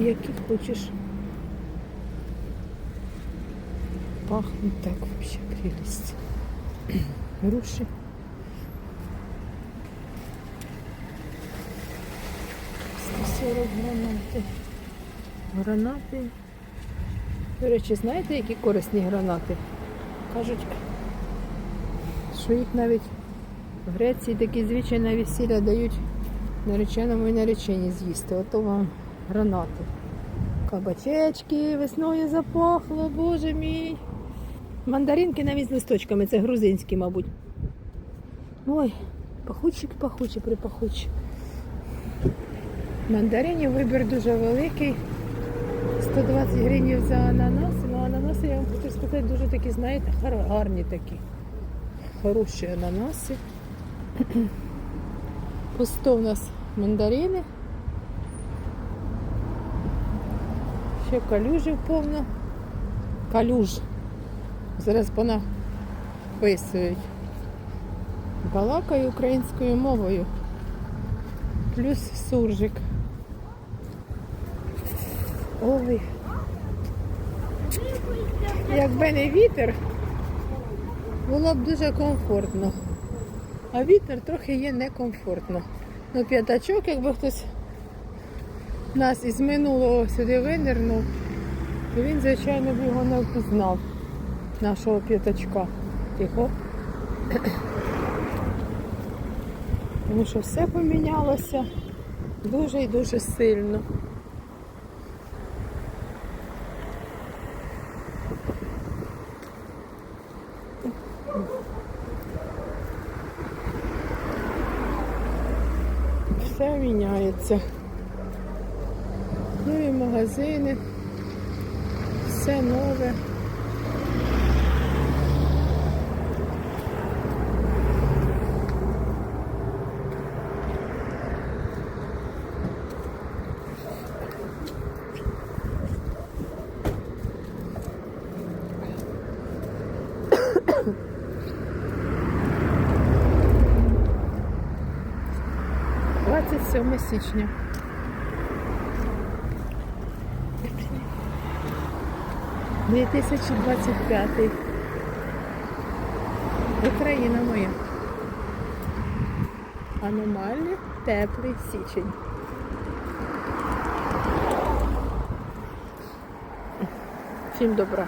які хочеш. Пахнуть так вообще прелесть. Сорок гранати. Гранати. До речі, знаєте, які корисні гранати? Кажуть, що їх навіть в Греції такі звичаї на весілля дають нареченому і нареченій з'їсти. Ото вам гранати. Кабачечки, весною запахло, боже мій. Мандаринки навіть з листочками, це грузинські, мабуть. Ой, пахучі, пахучі, припахучі. Мандаринів вибір дуже великий. 120 гривень за ананас. Ну ананаси, я вам хочу сказати, дуже такі, знаєте, гарні такі. Хороші ананаси. 100 у нас мандарини. Ще калюжів повно. Калюж. Зараз понаписують. Балакаю українською мовою. Плюс суржик. Ой. Якби не вітер, було б дуже комфортно. А вітер трохи є некомфортно. Ну, п'ятачок, якби хтось нас із минулого сюди винирнув, то він, звичайно, б його не впізнав, нашого п'ятачка. Тихо. Тому що все помінялося дуже і дуже сильно. Все міняється. Ну і магазини, все нове. Сьоме січня. Дві тисячі двадцять п'ятий. Україна моя. Аномальний теплий січень. Всім добра.